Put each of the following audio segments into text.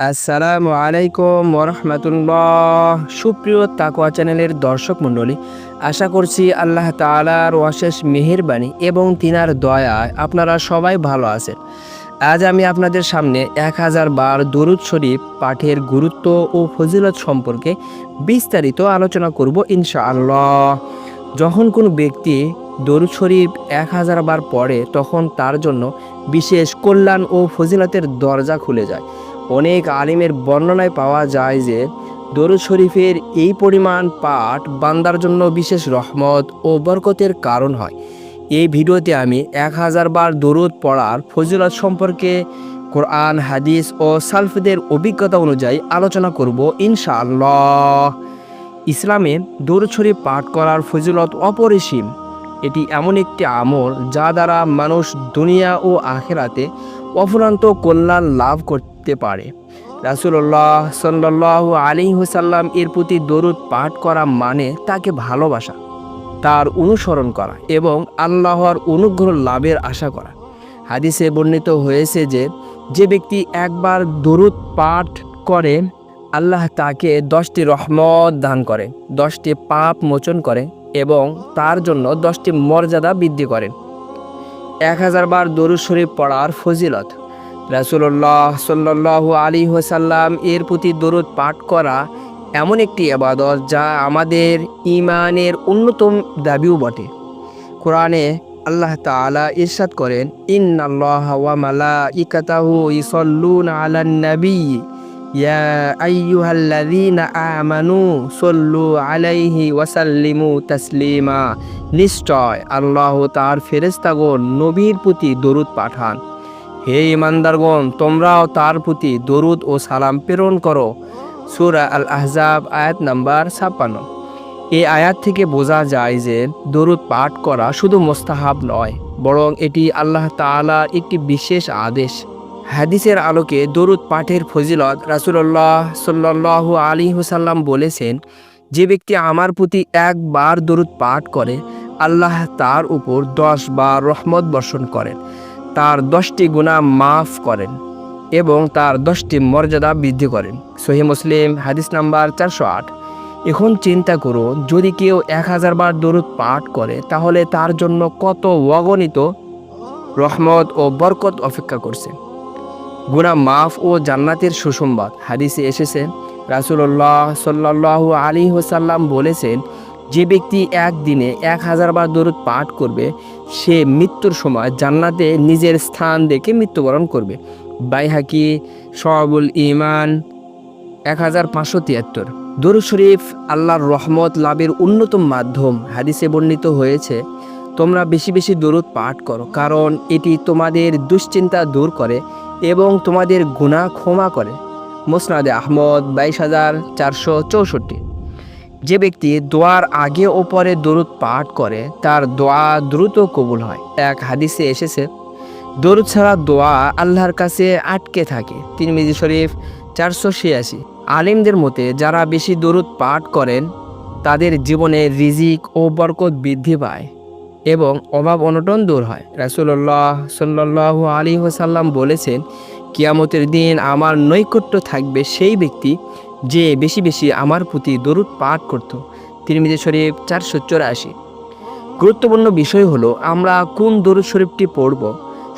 আসসালামু আলাইকুম ওরহমতুল্লাহ। সুপ্রিয় তাকোয়া চ্যানেলের দর্শক মণ্ডলী, আশা করছি আল্লাহ তালার অশেষ মেহেরবানি এবং তিনার দয়ায় আপনারা সবাই ভালো আছেন। আজ আমি আপনাদের সামনে এক হাজার বার দরুদ শরীফ পাঠের গুরুত্ব ও ফজিলত সম্পর্কে বিস্তারিত আলোচনা করব ইনশাআল্লাহ। যখন কোনো ব্যক্তি দরুদ শরীফ এক হাজার বার পড়ে, তখন তার জন্য বিশেষ কল্যাণ ও ফজিলতের দরজা খুলে যায়। অনেক আলিমের বর্ণনায় পাওয়া যায় যে দরুদ শরীফের এই পরিমাণ পাঠ বান্দার জন্য বিশেষ রহমত ও বরকতের কারণ হয়। এই ভিডিওতে আমি এক হাজার বার দরুদ পড়ার ফজিলত সম্পর্কে কোরআন, হাদিস ও সালফিদের অভিজ্ঞতা অনুযায়ী আলোচনা করব ইনশাআল্লাহ। ইসলামে দরুদ শরীফ পাঠ করার ফজিলত অপরিসীম। এটি এমন একটি আমল যা দ্বারা মানুষ দুনিয়া ও আখেরাতে অফুরান্ত কল্যাণ লাভ করতে পারে। রাসুল্লাহ সাল্লাহ আলী হুসাল্লাম এর প্রতি দরুদ পাঠ করা মানে তাকে ভালোবাসা, তার অনুসরণ করা এবং আল্লাহর অনুগ্রহ লাভের আশা করা। হাদিসে বর্ণিত হয়েছে যে যে ব্যক্তি একবার দরুদ পাঠ করে, আল্লাহ তাকে দশটি রহমত দান করে, দশটি পাপ মোচন করে এবং তার জন্য দশটি মর্যাদা বৃদ্ধি করেন এক হাজার বার দরুদ শরীফ পড়ার ফজিলত। রাসুল্লাহ সাল্লাহ আলী হোসাল্লাম এর প্রতি দরুদ পাঠ করা এমন একটি আবাদত যা আমাদের ইমানের অন্যতম দাবিও বটে। কোরআনে আল্লাহ তাআলা ইরশাদ করেন, ইন্নাল্লাহ ওয়া মালাইকাতাহু ইসাল্লুনা আলান নবী। ইয়া আইয়ুহাল্লাযীনা আমানু সাল্লু আলাইহি ওয়া সাল্লিমু তাসলিমা। নিশ্চয় আল্লাহ তার ফেরেশতাগণ নবীর প্রতি দরুদ পাঠান। হে ইমানদারগণ, তোমরাও তার প্রতি দরুদ ও সালাম প্রেরণ করো। সূরা আল আহজাব আয়াত নাম্বার ছাপ্পান্ন। এই আয়াত থেকে বোঝা যায় যে দরুদ পাঠ করা শুধু মোস্তাহাব নয়, বরং এটি আল্লাহ তাআলার একটি বিশেষ আদেশ। হাদিসের আলোকে দরুদ পাঠের ফজিলত রাসুল্লাহ সাল্লাহ আলী হুসাল্লাম বলেছেন, যে ব্যক্তি আমার প্রতি একবার দরুদ পাঠ করে, আল্লাহ তার উপর দশ বার রহমত বর্ষণ করেন। তার দশটি গুণা মাফ করেন এবং তার দশটি মর্যাদা বৃদ্ধি করেন। সহি মুসলিম, হাদিস নাম্বার চারশো আট। এখন চিন্তা করুন যদি কেউ এক হাজার বার দরুদ পাঠ করে, তাহলে তার জন্য কত অগণিত রহমত ও বরকত অপেক্ষা করছে। গুণা মাফ ও জান্নাতের সুসংবাদ। হাদিসে এসেছে রাসুল্লাহ সাল্লাহ আলী হোসাল্লাম বলেছেন, যে ব্যক্তি একদিনে এক হাজার বার দরুদ পাঠ করবে সে মৃত্যুর সময় জান্নাতে নিজের স্থান দেখে মৃত্যুবরণ করবে। বাইহাকি, সহাবুল ইমান এক হাজার পাঁচশো তিয়াত্তর। দরুদ শরীফ, আল্লাহর রহমত লাভের অন্যতম মাধ্যম। হাদিসে বর্ণিত হয়েছে, তোমরা বেশি বেশি দরুদ পাঠ করো, কারণ এটি তোমাদের দুশ্চিন্তা দূর করে এবং তোমাদের গুণা ক্ষমা করে। মোসনাদে আহমদ, বাইশ হাজার চারশো চৌষট্টি। যে ব্যক্তি দোয়ার আগে ও পরে দরুদ পাঠ করে, তার দোয়া দ্রুত কবুল হয়। এক হাদিসে এসেছে, দরুদ ছাড়া দোয়া আল্লাহর কাছে আটকে থাকে। তিরমিজি শরীফ চারশো ছিয়াশি। আলিমদের মতে, যারা বেশি দরুদ পাঠ করেন, তাদের জীবনে রিজিক ও বরকত বৃদ্ধি পায় এবং অভাব অনটন দূর হয়। রাসুল্লাহ সাল্লাহ আলী ওসাল্লাম বলেছেন, কিয়ামতের দিন আমার নৈকট্য থাকবে সেই ব্যক্তি যে বেশি বেশি আমার প্রতি দরুদ পাঠ করত। তিরমিজি শরীফ চারশো চৌরাশি। গুরুত্বপূর্ণ বিষয় হলো, আমরা কোন দরুদ শরীফটি পড়ব?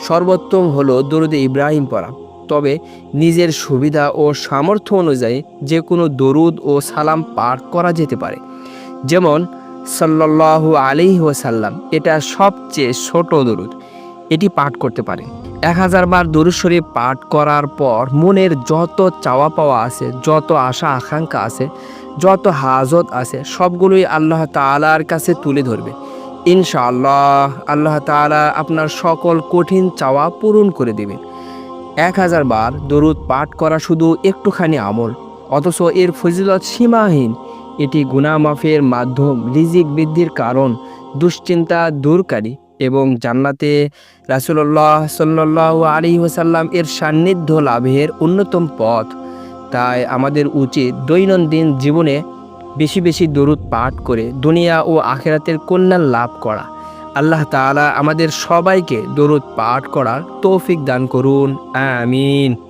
সর্বোত্তম হলো দরুদে ইব্রাহিম পড়া। তবে নিজের সুবিধা ও সামর্থ্য অনুযায়ী যে কোনো দরুদ ও সালাম পাঠ করা যেতে পারে। যেমন, সাল্লাল্লাহু আলাইহি ওয়াসাল্লাম, এটা সবচেয়ে ছোট দরুদ। এটি পাঠ করতে পারে এক হাজার বার দরুদ শরীফ পাঠ করার পর মনের যত চাওয়া পাওয়া আছে, যত আশা আকাঙ্ক্ষা আছে, যত হাজত আছে, সবগুলোই আল্লাহ তাআলার কাছে তুলে ধরবে। ইনশাআল্লাহ আল্লাহ তাআলা আপনার সকল কঠিন চাওয়া পূরণ করে দেবেন। এক হাজার বার দরুদ পাঠ করা শুধু একটুখানি আমল, অথচ এর ফজিলত সীমাহীন। এটি গুনামাফের মাধ্যম, রিজিক বৃদ্ধির কারণ, দুশ্চিন্তা দূরকারী। এবং জান্নাতে রাসুল্লাহ সাল্লাহ আলী ওসাল্লাম এর সান্নিধ্য লাভের অন্যতম পথ। তাই আমাদের উচিত দৈনন্দিন জীবনে বেশি বেশি দরুদ পাঠ করে দুনিয়া ও আখেরাতের কল্যাণ লাভ করা। আল্লাহ তালা আমাদের সবাইকে দরুদ পাঠ করার তৌফিক দান করুন। আমিন।